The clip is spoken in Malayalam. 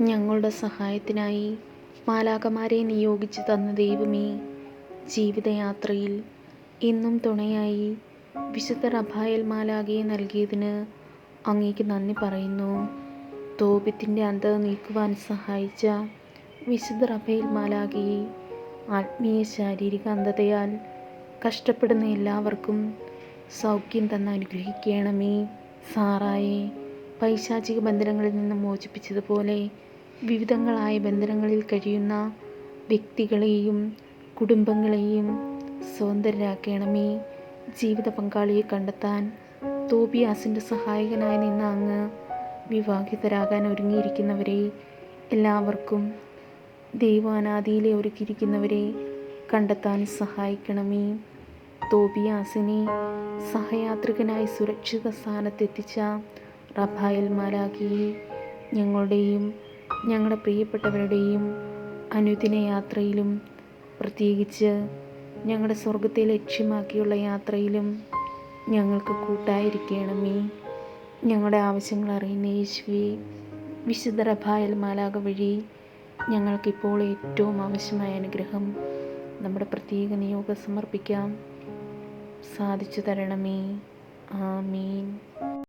ഞങ്ങളുടെ സഹായത്തിനായി മാലാകമാരെ നിയോഗിച്ചു തന്ന ദൈവമേ ജീവിതയാത്രയിൽ എന്നും തുണയായി വിശുദ്ധ റഫായൽ മാലാകയെ നൽകിയതിന് അങ്ങേക്ക് നന്ദി പറയുന്നു. തോപിത്തിന്റെ അന്തത നീക്കുവാൻ സഹായിച്ച വിശുദ്ധ റഫേൽ മാലാകയെ ആത്മീയ ശാരീരിക അന്ധതയാൽ കഷ്ടപ്പെടുന്ന എല്ലാവർക്കും സൗഖ്യം തന്ന് അനുഗ്രഹിക്കണമേ സാറായെ. പൈശാചിക ബന്ധനങ്ങളിൽ നിന്ന് മോചിപ്പിച്ചതുപോലെ വിവിധങ്ങളായ ബന്ധനങ്ങളിൽ കഴിയുന്ന വ്യക്തികളെയും കുടുംബങ്ങളെയും സ്വതന്ത്രരാക്കണമേ. ജീവിത പങ്കാളിയെ കണ്ടെത്താൻ തോബിയാസിന്റെ സഹായകനായി നിന്ന അങ്ങ് വിവാഹിതരാകാൻ ഒരുങ്ങിയിരിക്കുന്നവരെ എല്ലാവർക്കും ദൈവാനാദിയിലെ ഒരുക്കിയിരിക്കുന്നവരെ കണ്ടെത്താൻ സഹായിക്കണമേ. തോബിയാസിനെ സഹയാത്രികനായി സുരക്ഷിത സ്ഥാനത്തെത്തിച്ച റഫായൽ ഞങ്ങളുടെയും ഞങ്ങളുടെ പ്രിയപ്പെട്ടവരുടെയും അനുദിന യാത്രയിലും പ്രത്യേകിച്ച് ഞങ്ങളുടെ സ്വർഗത്തെ ലക്ഷ്യമാക്കിയുള്ള യാത്രയിലും ഞങ്ങൾക്ക് കൂട്ടായിരിക്കണമേ. ഞങ്ങളുടെ ആവശ്യങ്ങൾ അറിയുന്ന യേശുവെ വിശുദ്ധ റഫായൽ മാലാക വഴി ഞങ്ങൾക്കിപ്പോൾ ഏറ്റവും ആവശ്യമായ അനുഗ്രഹം നമ്മുടെ പ്രത്യേക നിയോഗം സമർപ്പിക്കാം. സാധിച്ചു തരണമേ. ആമീൻ.